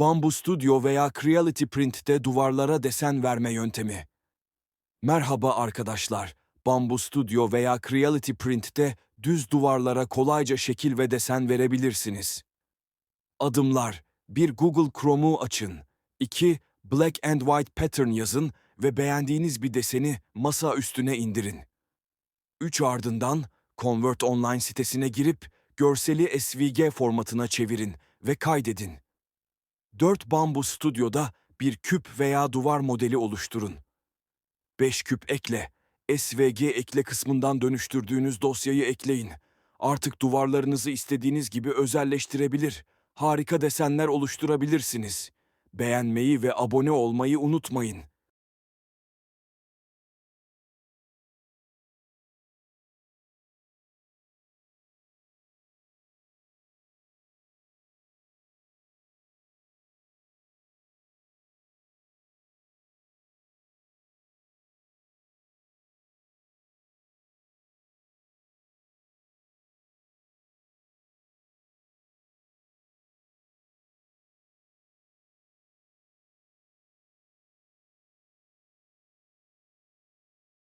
Bambu Studio veya Creality Print'te duvarlara desen verme yöntemi. Merhaba arkadaşlar. Bambu Studio veya Creality Print'te düz duvarlara kolayca şekil ve desen verebilirsiniz. Adımlar 1. Google Chrome'u açın. 2. Black and White Pattern yazın ve beğendiğiniz bir deseni masa üstüne indirin. 3 ardından Convert Online sitesine girip görseli SVG formatına çevirin ve kaydedin. 4 Bambu Studio'da bir küp veya duvar modeli oluşturun. 5 küp ekle. SVG ekle kısmından dönüştürdüğünüz dosyayı ekleyin. Artık duvarlarınızı istediğiniz gibi özelleştirebilir, harika desenler oluşturabilirsiniz. Beğenmeyi ve abone olmayı unutmayın.